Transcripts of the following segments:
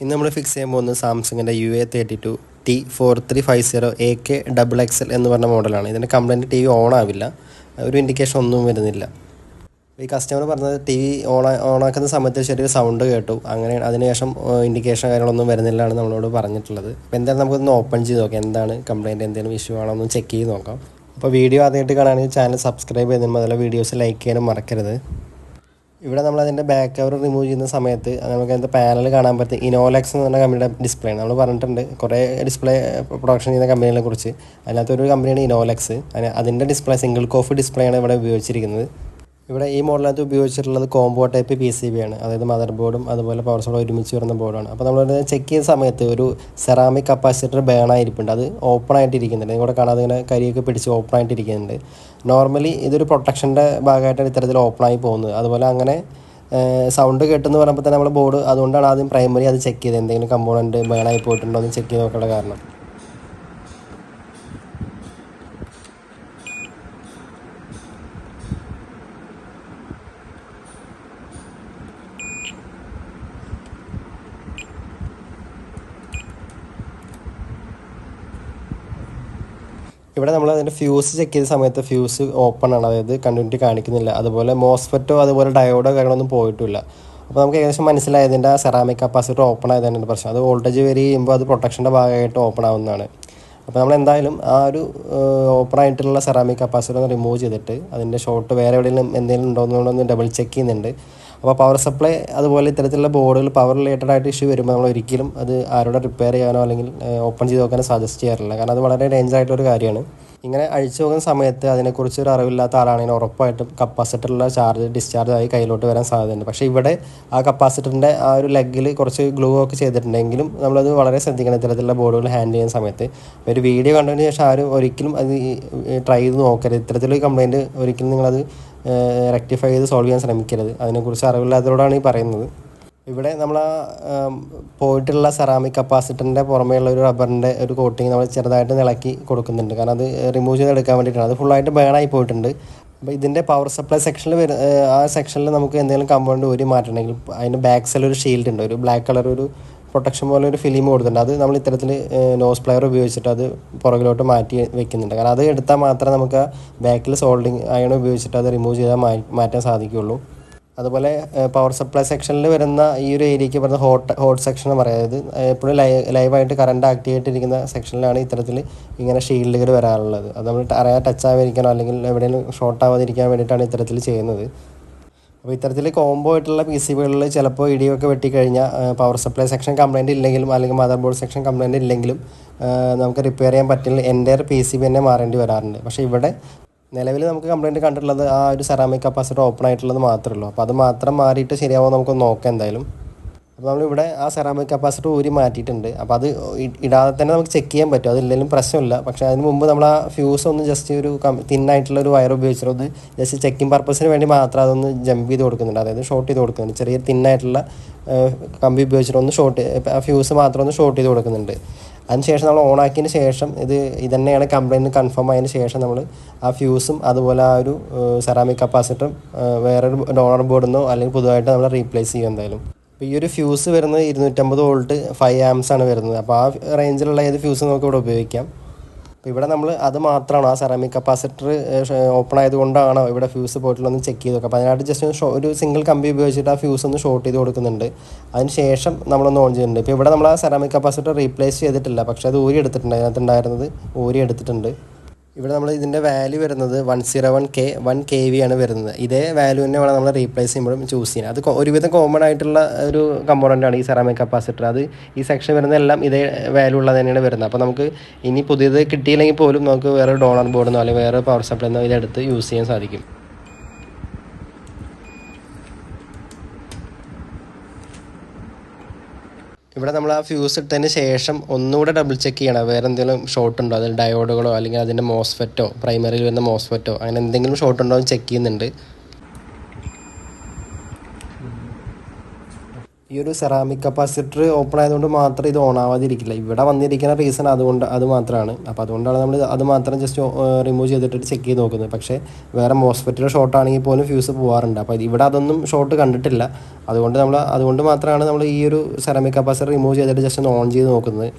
ഇന്ന് നമ്മൾ ഫിക്സ് ചെയ്യാൻ പോകുന്നത് സാംസങ്ങിന്റെ U A thirty two T four three five zero A K double XL എന്ന് പറഞ്ഞ മോഡലാണ്. ഇതിന്റെ കംപ്ലൈന്റ് ടി വി ഓൺ ആവില്ല. ഒരു ഇൻഡിക്കേഷൻ ഒന്നും വരുന്നില്ല. ഈ കസ്റ്റമർ പറഞ്ഞത് ടി വി ഓൺ ഓണാക്കുന്ന സമയത്ത് ചെറിയൊരു സൗണ്ട് കേട്ടു. അങ്ങനെ അതിനുശേഷം ഇൻഡിക്കേഷൻ കാര്യങ്ങളൊന്നും വരുന്നില്ലാണ് നമ്മളോട് പറഞ്ഞിട്ടുള്ളത്. അപ്പോൾ എന്തായാലും നമുക്കൊന്ന് ഓപ്പൺ ചെയ്ത് നോക്കാം. എന്താണ് കംപ്ലൈന്റ് എന്തെങ്കിലും ഇഷ്യൂ ആണോ ഒന്ന് ചെക്ക് ചെയ്ത് നോക്കാം. അപ്പോൾ വീഡിയോ ആദ്യമായിട്ട് കാണുകയാണെങ്കിൽ ചാനൽ സബ്സ്ക്രൈബ് ചെയ്തതിന് മുതലുള്ള വീഡിയോസ് ലൈക്ക് ചെയ്യാനും മറക്കരുത്. ഇവിടെ നമ്മൾ അതിന്റെ ബാക്ക് കവർ റിമൂവ് ചെയ്യുന്ന സമയത്ത് നമുക്ക് അതിന്റെ പാനൽ കാണാൻ പറ്റും ഇനോലെക്സ് എന്ന് പറഞ്ഞ കമ്പനിയുടെ ഡിസ്പ്ലേ ആണ്. നമ്മൾ പറഞ്ഞിട്ടുണ്ട് കുറേ ഡിസ്പ്ലേ പ്രൊഡക്ഷൻ ചെയ്യുന്ന കമ്പനികളെ കുറിച്ച്. അതിനകത്തൊരു കമ്പനിയാണ് ഇനോലെക്സ് അതിന്റെ ഡിസ്പ്ലേ സിംഗിൾ കോഫ് ഡിസ്പ്ലേ ആണ് ഇവിടെ ഉപയോഗിച്ചിരിക്കുന്നത്. ഇവിടെ ഈ മോഡലിനകത്ത് ഉപയോഗിച്ചിട്ടുള്ളത് combo type P C B ആണ്. അതായത് മദർ ബോർഡും അതുപോലെ പവർ സോളും ഒരുമിച്ച് വരുന്ന ബോർഡാണ് അപ്പോൾ നമ്മൾ ചെക്ക് ചെയ്യുന്ന സമയത്ത് ഒരു സെറാമിക് കപ്പാസിറ്റർ ബേൺ ആയിരിപ്പുണ്ട്. അത് ഓപ്പൺ ആയിട്ടിരിക്കുന്നുണ്ട്. ഇരിക്കുന്നുണ്ട് ഇവിടെ കാണാതെ ഇങ്ങനെ കരിയൊക്കെ പിടിച്ച് ഓപ്പൺ ആയിട്ടിരിക്കുന്നുണ്ട്. നോർമലി ഇതൊരു പ്രൊട്ടക്ഷന്റെ ഭാഗമായിട്ടാണ് ഇത്തരത്തിൽ ആയി പോകുന്നത്. അതുപോലെ അങ്ങനെ സൗണ്ട് കേട്ടെന്ന് പറയുമ്പോൾ തന്നെ നമ്മൾ ബോർഡ് അതുകൊണ്ടാണ് ആദ്യം പ്രൈമറി അത് ചെക്ക് ചെയ്തത്. എന്തെങ്കിലും കമ്പോണന്റ് ബേൺ ആയി പോയിട്ടുണ്ടോ എന്ന് ചെക്ക് ചെയ്ത് നോക്കേണ്ട കാരണം. ഇവിടെ നമ്മൾ അതിന്റെ ഫ്യൂസ് ചെക്ക് ചെയ്ത സമയത്ത് ഫ്യൂസ് ഓപ്പൺ ആണ്. അതായത് കണ്ടിന്യൂറ്റി കാണിക്കുന്നില്ല. അതുപോലെ മോസ്ഫെറ്റോ അതുപോലെ ഡയോഡോ കാര്യങ്ങളൊന്നും പോയിട്ടില്ല. അപ്പോൾ നമുക്ക് ഏകദേശം മനസ്സിലായത് ഇതിന്റെ സെറാമിക് കപ്പാസിറ്റർ ഓപ്പൺ ആയതാണ് പ്രശ്നം. അത് വോൾട്ടേജ് വരി ചെയ്യുമ്പോൾ അത് പ്രൊട്ടക്ഷന്റെ ഭാഗമായിട്ട് ഓപ്പൺ ആവുന്നതാണ്. അപ്പോൾ നമ്മൾ എന്തായാലും ആ ഒരു ഓപ്പൺ ആയിട്ടുള്ള സെറാമിക് കപ്പാസിറ്റർ ഒന്ന് റിമൂവ് ചെയ്തിട്ട് അതിന്റെ ഷോർട്ട് വേറെ എവിടെയെങ്കിലും എന്തെങ്കിലും ഉണ്ടോ എന്നുള്ളതൊന്ന് ഡബിൾ ചെക്ക് ചെയ്യുന്നുണ്ട്. അപ്പോൾ പവർ സപ്ലൈ അതുപോലെ ഇത്തരത്തിലുള്ള ബോർഡുകൾ പവർ റിലേറ്റഡ് ആയിട്ട് ഇഷ്യൂ വരുമ്പോൾ നമ്മൾ ഒരിക്കലും അത് ആരോടെ റിപ്പയർ ചെയ്യാനോ അല്ലെങ്കിൽ ഓപ്പൺ ചെയ്ത് നോക്കാനോ സജസ്റ്റ് ചെയ്യാറില്ല. കാരണം അത് വളരെ ഡേഞ്ചർ ആയിട്ടൊരു കാര്യമാണ്. ഇങ്ങനെ അഴിച്ചു പോകുന്ന സമയത്ത് അതിനെക്കുറിച്ച് ഒരു അറിവില്ലാത്ത ആളാണെങ്കിൽ ഉറപ്പായിട്ടും കപ്പാസിറ്ററിലുള്ള ചാർജ് ഡിസ്ചാർജ് ആയി കയ്യിലോട്ട് വരാൻ സാധ്യതയുണ്ട്. പക്ഷേ ഇവിടെ ആ കപ്പാസിറ്ററിന്റെ ആ ഒരു ലെഗിൽ കുറച്ച് ഗ്ലൂ ഒക്കെ ചെയ്തിട്ടുണ്ടെങ്കിലും നമ്മളത് വളരെ ശ്രദ്ധിക്കണം ഇത്തരത്തിലുള്ള ബോർഡുകൾ ഹാൻഡിൽ ചെയ്യുന്ന സമയത്ത്. ഒരു വീഡിയോ കണ്ടതിന് ശേഷം ആരും ഒരിക്കലും അത് ട്രൈ ചെയ്ത് നോക്കരുത്. ഇത്തരത്തിലൊരു കംപ്ലയിന്റ് ഒരിക്കലും നിങ്ങളത് റെക്ടിഫൈ ചെയ്ത് സോൾവ് ചെയ്യാൻ ശ്രമിക്കരുത്. അതിനെക്കുറിച്ച് അറിവില്ലാത്തവരോടാണ് ഈ പറയുന്നത്. ഇവിടെ നമ്മൾ പോയിട്ടുള്ള സെറാമിക് കപ്പാസിറ്ററിന്റെ പുറമേയുള്ള ഒരു റബ്ബറിന്റെ ഒരു കോട്ടിങ് നമ്മൾ ചെറുതായിട്ട് ഇളക്കി കൊടുക്കുന്നുണ്ട്. കാരണം അത് റിമൂവ് ചെയ്ത് എടുക്കാൻ വേണ്ടിയിട്ടാണ്. അത് ഫുള്ളായിട്ട് ബേണായി പോയിട്ടുണ്ട്. അപ്പോൾ ഇതിന്റെ പവർ സപ്ലൈ സെക്ഷനിൽ വരുന്ന ആ സെക്ഷനിൽ നമുക്ക് എന്തെങ്കിലും കമ്പൗണ്ട് ഒരു മാറ്റണമെങ്കിൽ അതിന്റെ ബാക്ക് സൈഡിൽ ഒരു ഷീൽഡ് ഉണ്ട്. ഒരു ബ്ലാക്ക് കളർ ഒരു പ്രൊട്ടക്ഷൻ പോലെ ഒരു ഫിലിം കൊടുത്തിട്ടുണ്ട്. അത് നമ്മൾ ഇത്തരത്തിൽ നോസ് പ്ലെയർ ഉപയോഗിച്ചിട്ട് അത് പുറകിലോട്ട് മാറ്റി വെക്കുന്നുണ്ട്. കാരണം അത് എടുത്താൽ മാത്രമേ നമുക്ക് ബാക്കിൽ സോൾഡിങ് അയൺ ഉപയോഗിച്ചിട്ട് അത് റിമൂവ് ചെയ്താൽ മാറ്റാൻ സാധിക്കുകയുള്ളൂ. അതുപോലെ പവർ സപ്ലൈ സെക്ഷനിൽ വരുന്ന ഈ ഒരു ഏരിയയ്ക്ക് പറയുന്ന ഹോട്ട് ഹോട്ട് സെക്ഷൻ എന്ന് പറയുന്നത് എപ്പോഴും ലൈവ് ലൈവായിട്ട് കറണ്ട് ആക്ടിവേറ്റ് ആയിട്ടിരിക്കുന്ന സെക്ഷനിലാണ് ഇത്തരത്തിൽ ഇങ്ങനെ ഷീൽഡുകൾ വരാറുള്ളത്. അത് നമ്മൾ അറിയാൻ ടച്ച് ആവാതിരിക്കാനോ അല്ലെങ്കിൽ എവിടെയെങ്കിലും ഷോർട്ട് ആവാതിരിക്കാൻ വേണ്ടിയിട്ടാണ് ഇത്തരത്തിൽ ചെയ്യുന്നത്. അപ്പോൾ ഇത്തരത്തിൽ കോംബോ ആയിട്ടുള്ള പി സി ബികളിൽ ചിലപ്പോൾ ഇടിയൊക്കെ വെട്ടിക്കഴിഞ്ഞാൽ പവർ സപ്ലൈ സെക്ഷൻ കംപ്ലൈന്റ് ഇല്ലെങ്കിലും അല്ലെങ്കിൽ മദർ ബോർഡ് സെക്ഷൻ കംപ്ലൈന്റ് ഇല്ലെങ്കിലും നമുക്ക് റിപ്പയർ ചെയ്യാൻ പറ്റില്ല എന്റെ പി സി ബി തന്നെ മാറേണ്ടി വരാറുണ്ട്. പക്ഷേ ഇവിടെ നിലവിൽ നമുക്ക് കംപ്ലയിന്റ് കണ്ടിട്ടുള്ളത് ആ ഒരു സെറാമിക് കപ്പാസിറ്റി ഓപ്പൺ ആയിട്ടുള്ളത് മാത്രമേ ഉള്ളൂ. അപ്പോൾ അത് മാത്രം മാറിയിട്ട് ശരിയാവുമോ നമുക്ക് നോക്കാം എന്തായാലും. അപ്പോൾ നമ്മളിവിടെ ആ സെറാമിക് കപ്പാസിറ്റർ ഊരി മാറ്റിയിട്ടുണ്ട്. അപ്പോൾ അത് ഇടാതെ തന്നെ നമുക്ക് ചെക്ക് ചെയ്യാൻ പറ്റും. അതില്ലെങ്കിലും പ്രശ്നമില്ല. പക്ഷേ അതിന് മുമ്പ് നമ്മൾ ആ ഫ്യൂസ് ഒന്ന് ജസ്റ്റ് ഒരു തിന്നായിട്ടുള്ള ഒരു വയർ ഉപയോഗിച്ചിട്ട് ഒന്ന് ജസ്റ്റ് ചെക്കിംഗ് പർപ്പസിന് വേണ്ടി മാത്രം അതൊന്ന് ജമ്പ് ചെയ്ത് കൊടുക്കുന്നുണ്ട്. അതായത് ഷോർട്ട് ചെയ്ത് കൊടുക്കുന്നുണ്ട്. ചെറിയ തിന്നായിട്ടുള്ള കമ്പി ഉപയോഗിച്ചിട്ട് ഒന്ന് ഷോർട്ട് ആ ഫ്യൂസ് മാത്രം ഒന്ന് ഷോർട്ട് ചെയ്ത് കൊടുക്കുന്നുണ്ട്. അതിനുശേഷം നമ്മൾ ഓൺ ആക്കിയതിന് ശേഷം ഇത് ഇതന്നെയാണ് കംപ്ലൈന്റ് കൺഫേം ആയതിന് ശേഷം നമ്മൾ ആ ഫ്യൂസും അതുപോലെ ആ ഒരു സെറാമിക് കപ്പാസിറ്ററും വേറൊരു ഡോണർ ബോർഡിൽ നിന്നോ അല്ലെങ്കിൽ പുതുതായിട്ട് നമ്മൾ റീപ്ലേസ് ചെയ്യും എന്തായാലും. അപ്പോൾ ഈ ഒരു ഫ്യൂസ് വരുന്നത് ഇരുന്നൂറ്റമ്പത് വോൾട്ട് ഫൈവ് ആംസ് ആണ് വരുന്നത്. അപ്പോൾ ആ റേഞ്ചിലുള്ള ഏത് ഫ്യൂസ് നമുക്ക് ഇവിടെ ഉപയോഗിക്കാം? അപ്പോൾ ഇവിടെ നമ്മൾ അത് മാത്രമാണ് ആ സെറാമിക് കപ്പാസിറ്റർ ഓപ്പൺ ആയതുകൊണ്ടാണോ ഇവിടെ ഫ്യൂസ് പോയിട്ടുള്ളതെന്ന് ചെക്ക് ചെയ്ത് നോക്കാം അപ്പോൾ അതിനായിട്ട് ജസ്റ്റ് ഒരു സിംഗിൾ കമ്പി ഉപയോഗിച്ചിട്ട് ആ ഫ്യൂസ് ഒന്ന് ഷോർട്ട് ചെയ്ത് കൊടുക്കുന്നുണ്ട്. അതിന് ശേഷം നമ്മളൊന്ന് ഓൺ ചെയ്യുന്നുണ്ട്. ഇപ്പോൾ ഇവിടെ നമ്മൾ ആ സെറാമിക് കപ്പാസിറ്റർ റീപ്ലേസ് ചെയ്തിട്ടില്ല. പക്ഷേ അത് ഊരി എടുത്തിട്ടുണ്ട്. അതിനകത്ത് ഉണ്ടായിരുന്നത് ഊരി എടുത്തിട്ടുണ്ട്. ഇവിടെ നമ്മൾ ഇതിന്റെ വാല്യൂ വരുന്നത് one zero one K one K V ആണ് വരുന്നത്. ഇതേ വാല്യൂ തന്നെ വേണം നമ്മൾ റീപ്ലേസ് ചെയ്യുമ്പോഴും ചൂസ് ചെയ്യാൻ. അത് ഒരുവിധം കോമൺ ആയിട്ടുള്ള ഒരു കമ്പോണന്റ് ആണ് ഈ സെറാമിക് കപ്പാസിറ്റർ അത് ഈ സെക്ഷൻ വരുന്നതെല്ലാം ഇതേ വാല്യൂ ഉള്ളത് തന്നെയാണ് വരുന്നത്. അപ്പോൾ നമുക്ക് ഇനി പുതിയത് കിട്ടിയില്ലെങ്കിൽ പോലും നമുക്ക് വേറെ ഡോണർ ബോർഡെന്നോ അല്ലെങ്കിൽ വേറെ പവർ സപ്ലൈന്നോ ഇതെടുത്ത് യൂസ് ചെയ്യാൻ സാധിക്കും. ഇവിടെ നമ്മൾ ആ ഫ്യൂസ് ഇട്ടതിന് ശേഷം ഒന്നുകൂടെ ഡബിൾ ചെക്ക് ചെയ്യണം. വേറെ എന്തെങ്കിലും ഷോർട്ട് ഉണ്ടോ? അതിൽ ഡയോഡുകളോ അല്ലെങ്കിൽ അതിന്റെ മോസ്ഫെറ്റോ പ്രൈമറിയിൽ വരുന്ന മോസ്ഫെറ്റോ അങ്ങനെ എന്തെങ്കിലും ഷോർട്ട് ഉണ്ടോ എന്ന് ചെക്ക് ചെയ്യുന്നുണ്ട്. ഈ ഒരു സെറാമിക് കപ്പാസിറ്റർ ഓപ്പൺ ആയതുകൊണ്ട് മാത്രം ഇത് ഓൺ ആവാതിരിക്കില്ല. ഇവിടെ വന്നിരിക്കുന്ന റീസൺ അതുകൊണ്ട് അത് മാത്രമാണ്. അപ്പോൾ അതുകൊണ്ടാണ് നമ്മൾ അത് മാത്രം ജസ്റ്റ് റിമൂവ് ചെയ്തിട്ട് ചെക്ക് ചെയ്ത് നോക്കുന്നത്. പക്ഷേ വേറെ മോസ്ഫെറ്റിന്റെ ഷോർട്ട് ആണെങ്കിൽ പോലും ഫ്യൂസ് പോകാറുണ്ട് അപ്പോൾ ഇവിടെ അതൊന്നും ഷോർട്ട് കണ്ടിട്ടില്ല. അതുകൊണ്ട് നമ്മൾ അതുകൊണ്ട് മാത്രമാണ് നമ്മൾ ഈ ഒരു സെറാമിക് കപ്പാസിറ്റർ റിമൂവ് ചെയ്തിട്ട് ജസ്റ്റ് ഒന്ന് ഓൺ ചെയ്ത് നോക്കുന്നത്.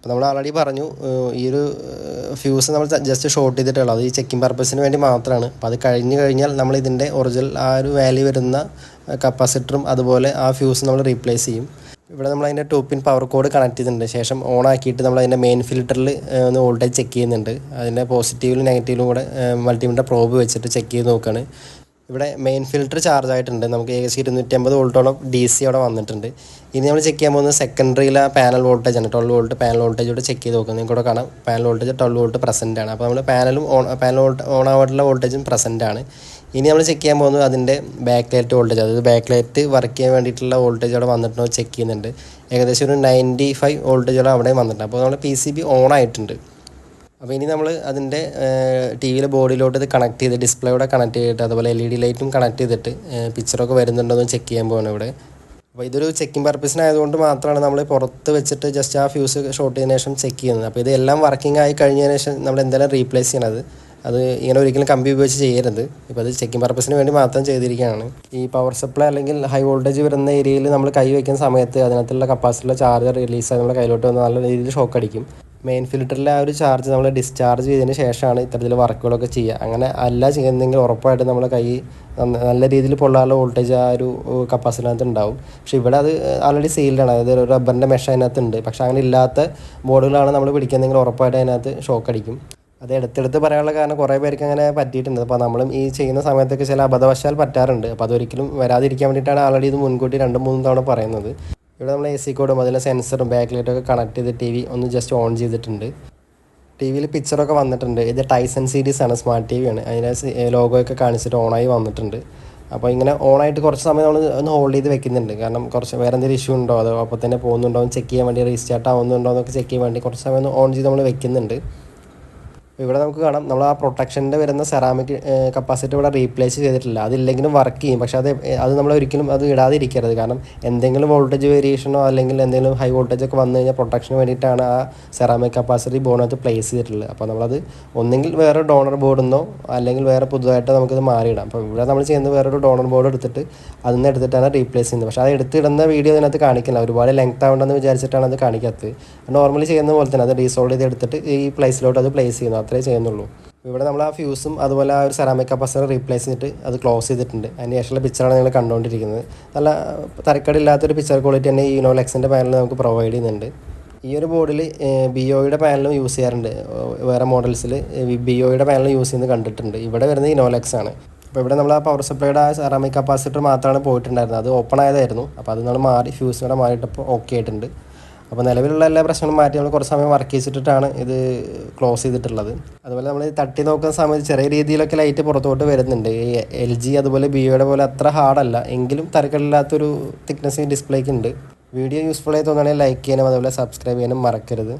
അപ്പോൾ നമ്മൾ ആൾറെഡി പറഞ്ഞു ഈ ഒരു ഫ്യൂസ് നമ്മൾ ജസ്റ്റ് ഷോർട്ട് ചെയ്തിട്ടുള്ളത്. അത് ഈ ചെക്കിംഗ് പർപ്പസിന് വേണ്ടി മാത്രമാണ് അപ്പോൾ അത് കഴിഞ്ഞ് കഴിഞ്ഞാൽ നമ്മൾ ഇതിന്റെ ഒറിജിനൽ ആ ഒരു വാല്യൂ വരുന്ന കപ്പാസിറ്ററും അതുപോലെ ആ ഫ്യൂസ് നമ്മൾ റീപ്ലേസ് ചെയ്യും. ഇവിടെ നമ്മൾ അതിന്റെ two pin power cord connect ചെയ്തിട്ടുണ്ട്. ശേഷം ഓൺ ആക്കിയിട്ട് നമ്മൾ അതിന്റെ മെയിൻ ഫിൽറ്ററിൽ ഒന്ന് വോൾട്ടേജ് ചെക്ക് ചെയ്യുന്നുണ്ട്. അതിന്റെ പോസിറ്റീവിലും നെഗറ്റീവിലും കൂടെ മൾട്ടിമീറ്റർ പ്രോബ് വെച്ചിട്ട് ചെക്ക് ചെയ്ത് നോക്കുകയാണ് ഇവിടെ മെയിൻ ഫിൽറ്റർ ചാർജ് ആയിട്ടുണ്ട്. നമുക്ക് ഏകദേശം ഇരുന്നൂറ്റി അമ്പത് വോൾട്ടോളം ഡി സി അവിടെ വന്നിട്ടുണ്ട്. ഇനി നമ്മൾ ചെക്ക് ചെയ്യാൻ പോകുന്നത് സെക്കൻഡറിയിലെ പാനൽ വോൾട്ടേജ് ആണ്. ട്വൽവ് വോൾട്ട് പാനൽ വോൾട്ടേജ് കൂടെ ചെക്ക് ചെയ്ത് നോക്കുന്നത് നിങ്ങൾക്ക് കാണാം. Panel voltage twelve volt present ആണ്. അപ്പോൾ നമ്മൾ പാനലും ഓൺ പാനൽ വോൾട്ട് ഓൺ ആവാനുള്ള വോൾട്ടേജും പ്രസന്റ് ആണ്. ഇനി നമ്മൾ ചെക്ക് ചെയ്യാൻ പോകുന്നത് അതിന്റെ ബാക്ക് ലൈറ്റ് വോൾട്ടേജ് അതായത് ബാക്ക് ലൈറ്റ് വർക്ക് ചെയ്യാൻ വേണ്ടിയിട്ടുള്ള വോൾട്ടേജ് അവിടെ വന്നിട്ടുണ്ടോ ചെക്ക് ചെയ്യുന്നുണ്ട്. ഏകദേശം ഒരു നയന്റി ഫൈവ് വോൾട്ടേജോളം അവിടെ വന്നിട്ടുണ്ട്. അപ്പോൾ നമ്മൾ പി സി ബി ഓൺ ആയിട്ടുണ്ട്. അപ്പോൾ ഇനി നമ്മൾ അതിന്റെ ടി വിയിലെ ബോർഡിലോട്ട് ഇത് കണക്ട് ചെയ്ത് ഡിസ്പ്ലേയോടെ കണക്ട് ചെയ്തിട്ട് അതുപോലെ എൽ ഇ ഡി ലൈറ്റും കണക്ട് ചെയ്തിട്ട് പിക്ചറൊക്കെ വരുന്നുണ്ടോ ചെക്ക് ചെയ്യാൻ പോകണം ഇവിടെ. അപ്പോൾ ഇതൊരു ചെക്കിംഗ് പർപ്പസിനായതുകൊണ്ട് മാത്രമാണ് നമ്മൾ പുറത്ത് വെച്ചിട്ട് ജസ്റ്റ് ആ ഫ്യൂസ് ഷോർട്ട് ചെയ്തതിനു ശേഷം ചെക്ക് ചെയ്യുന്നത്. അപ്പോൾ ഇതെല്ലാം വർക്കിംഗ് ആയി കഴിഞ്ഞതിന് ശേഷം നമ്മൾ എന്തായാലും റീപ്ലേസ് ചെയ്യണത് അത്. ഇങ്ങനെ ഒരിക്കലും കമ്പി ഉപയോഗിച്ച് ചെയ്യരുത്. ഇപ്പോൾ അത് ചെക്കിംഗ് പർപ്പസിന് വേണ്ടി മാത്രം ചെയ്തിരിക്കുകയാണ്. ഈ പവർ സപ്ലൈ അല്ലെങ്കിൽ ഹൈ വോൾട്ടേജ് വരുന്ന ഏരിയയിൽ നമ്മൾ കൈ വയ്ക്കുന്ന സമയത്ത് അതിനകത്തുള്ള കപ്പാസിറ്റിയുള്ള ചാർജർ റിലീസ് ആയി നമ്മുടെ കയ്യിലോട്ട് വന്ന് നല്ല രീതിയിൽ ഷോക്ക് അടിക്കും. മെയിൻ ഫിൽറ്ററിലെ ആ ഒരു ചാർജ് നമ്മൾ ഡിസ്ചാർജ് ചെയ്തതിന് ശേഷമാണ് ഇത്തരത്തിൽ വർക്കുകളൊക്കെ ചെയ്യുക. അങ്ങനെ അല്ല ചെയ്യുന്നതെങ്കിൽ ഉറപ്പായിട്ട് നമ്മൾ കൈ നല്ല രീതിയിൽ പൊള്ളാനുള്ള വോൾട്ടേജ് ആ ഒരു കപ്പാസിറ്റിനകത്ത് ഉണ്ടാവും. പക്ഷെ ഇവിടെ അത് ആൾറെഡി സീൽഡാണ് അതായത് ഒരു റബ്ബറിന്റെ മെഷ അതിനകത്ത് ഉണ്ട് പക്ഷെ അങ്ങനെ ഇല്ലാത്ത ബോർഡുകളാണ് നമ്മൾ പിടിക്കുന്നതെങ്കിൽ ഉറപ്പായിട്ട് അതിനകത്ത് ഷോക്ക് അടിക്കും. അത് എടുത്തെടുത്ത് പറയാനുള്ള കാരണം കുറേ പേർക്ക് അങ്ങനെ പറ്റിയിട്ടുണ്ട്. അപ്പോൾ നമ്മളും ഈ ചെയ്യുന്ന സമയത്തൊക്കെ ചില അബദ്ധവശാൽ പറ്റാറുണ്ട്. അപ്പോൾ അതൊരിക്കലും വരാതിരിക്കാൻ വേണ്ടിയിട്ടാണ് ആൾറെഡി ഇത് മുൻകൂട്ടി രണ്ടും മൂന്നും തവണ പറയുന്നത്. ഇവിടെ നമ്മൾ എ സി കോഡും അതിലെ സെൻസറും ബാക്ക് ലൈറ്റൊക്കെ കണക്ട് ചെയ്ത് ടി വി ഒന്ന് ജസ്റ്റ് ഓൺ ചെയ്തിട്ടുണ്ട്. ടി വിയിൽ പിക്ചറൊക്കെ വന്നിട്ടുണ്ട്. ഇത് ടൈസൺ സീരീസ് ആണ് സ്മാർട്ട് ടി വി ആണ്. അതിന്റെ ലോഗോയൊക്കെ കാണിച്ചിട്ട് ഓണായി വന്നിട്ടുണ്ട്. അപ്പോൾ ഇങ്ങനെ ഓണായിട്ട് കുറച്ച് സമയം നമ്മൾ ഒന്ന് ഹോൾഡ് ചെയ്ത് വെക്കുന്നുണ്ട്. കാരണം കുറച്ച് വേറെ എന്തെങ്കിലും ഇഷ്യൂ ഉണ്ടോ? അതോ അപ്പോൾ തന്നെ പോകുന്നുണ്ടോ? ചെക്ക് ചെയ്യാൻ വേണ്ടി റീസ്റ്റാർട്ട് ആവുന്നുണ്ടോ? എന്നൊക്കെ ചെക്ക് ചെയ്യാൻ വേണ്ടി കുറച്ച് സമയം ഒന്ന് ഓൺ ചെയ്ത് നമ്മൾ വെക്കുന്നുണ്ട്. ഇവിടെ നമുക്ക് കാണാം. നമ്മൾ ആ പ്രൊട്ടക്ഷന്റെ വരുന്ന സെറാമിക് കപ്പാസിറ്റി ഇവിടെ റീപ്ലേസ് ചെയ്തിട്ടില്ല. അതില്ലെങ്കിലും വർക്ക് ചെയ്യും. പക്ഷേ അത് അത് നമ്മൾ ഒരിക്കലും അത് ഇടാതിരിക്കരുത്. കാരണം എന്തെങ്കിലും വോൾട്ടേജ് വേരിയേഷനോ അല്ലെങ്കിൽ എന്തെങ്കിലും ഹൈ വോൾട്ടേജ് ഒക്കെ വന്നു കഴിഞ്ഞാൽ പ്രൊട്ടക്ഷന് വേണ്ടിയിട്ടാണ് ആ സെറാമിക് കപ്പാസിറ്റി ബോണത്ത് പ്ലേസ് ചെയ്തിട്ടുള്ളത്. അപ്പോൾ നമ്മളത് ഒന്നെങ്കിൽ വേറെ ഡോണർ ബോർഡെന്നോ അല്ലെങ്കിൽ വേറെ പുതുതായിട്ട് നമുക്കിത് മാറിയിടാം. അപ്പോൾ ഇവിടെ നമ്മൾ ചെയ്യുന്നത് വേറൊരു ഡോണർ ബോർഡ് എടുത്തിട്ട് അതിൽ നിന്ന് എടുത്തിട്ടാണ് റീപ്ലേസ് ചെയ്യുന്നത്. പക്ഷേ അത് എടുത്തിടുന്ന വീഡിയോ അതിനകത്ത് കാണിക്കില്ല. ഒരുപാട് ലെങ്ത് ആവണ്ടെന്ന് വിചാരിച്ചിട്ടാണ് അത് കാണിക്കാത്തത്. നോർമലി ചെയ്യുന്ന പോലെ തന്നെ അത് റീസോൾവ് ചെയ്ത് എടുത്തിട്ട് ഈ പ്ലേസിലോട്ട് അത് പ്ലേസ് ചെയ്യുന്നു. അത്രേ ചെയ്യുന്നുള്ളൂ. ഇവിടെ നമ്മൾ ആ ഫ്യൂസും അതുപോലെ ആ ഒരു സെറാമിക് കപ്പാസിറ്റർ റീപ്ലേസ് ചെയ്തിട്ട് അത് ക്ലോസ് ചെയ്തിട്ടുണ്ട്. അതിന് ശേഷമുള്ള പിക്ചറാണ് നിങ്ങൾ കണ്ടുകൊണ്ടിരിക്കുന്നത് നല്ല തരക്കടില്ലാത്തൊരു പിക്ചർ ക്വാളിറ്റി തന്നെ ഈ ഇനോലെക്സിന്റെ പാനൽ നമുക്ക് പ്രൊവൈഡ് ചെയ്യുന്നുണ്ട്. ഈ ഒരു ബോർഡിൽ ബി ഒയുടെ പാനലും യൂസ് ചെയ്യാറുണ്ട്. വേറെ മോഡൽസിൽ ബി ഒയുടെ പാനലും യൂസ് ചെയ്യുന്നത് കണ്ടിട്ടുണ്ട്. ഇവിടെ വരുന്നത് ഇനോലെക്സ് ആണ്. അപ്പോൾ ഇവിടെ നമ്മൾ ആ പവർ സപ്ലൈയുടെ ആ സെറാമിക് കപ്പാസിറ്റർ മാത്രമാണ് പോയിട്ടുണ്ടായിരുന്നത്. അത് ഓപ്പൺ ആയതായിരുന്നു. അപ്പോൾ അത് നമ്മൾ മാറി ഫ്യൂസ് മാറിയിട്ടപ്പോൾ ഓക്കെ ആയിട്ടുണ്ട്. അപ്പോൾ നിലവിലുള്ള എല്ലാ പ്രശ്നങ്ങളും മാറ്റി നമ്മൾ കുറച്ച് സമയം വർക്ക് ചെയ്തിട്ടാണ് ഇത് ക്ലോസ് ചെയ്തിട്ടുള്ളത്. അതുപോലെ നമ്മൾ തട്ടി നോക്കുന്ന സമയത്ത് ചെറിയ രീതിയിലൊക്കെ ലൈറ്റ് പുറത്തോട്ട് വരുന്നുണ്ട്. ഈ എൽ ജി അതുപോലെ ബിയോയുടെ പോലെ അത്ര ഹാർഡല്ല എങ്കിലും തരക്കടില്ലാത്തൊരു തിക്നെസ് ഡിസ്പ്ലേക്ക് ഉണ്ട്. വീഡിയോ യൂസ്ഫുൾ ആയി തോന്നുകയാണെങ്കിൽ ലൈക്ക് ചെയ്യാനും അതുപോലെ സബ്സ്ക്രൈബ് ചെയ്യാനും മറക്കരുത്.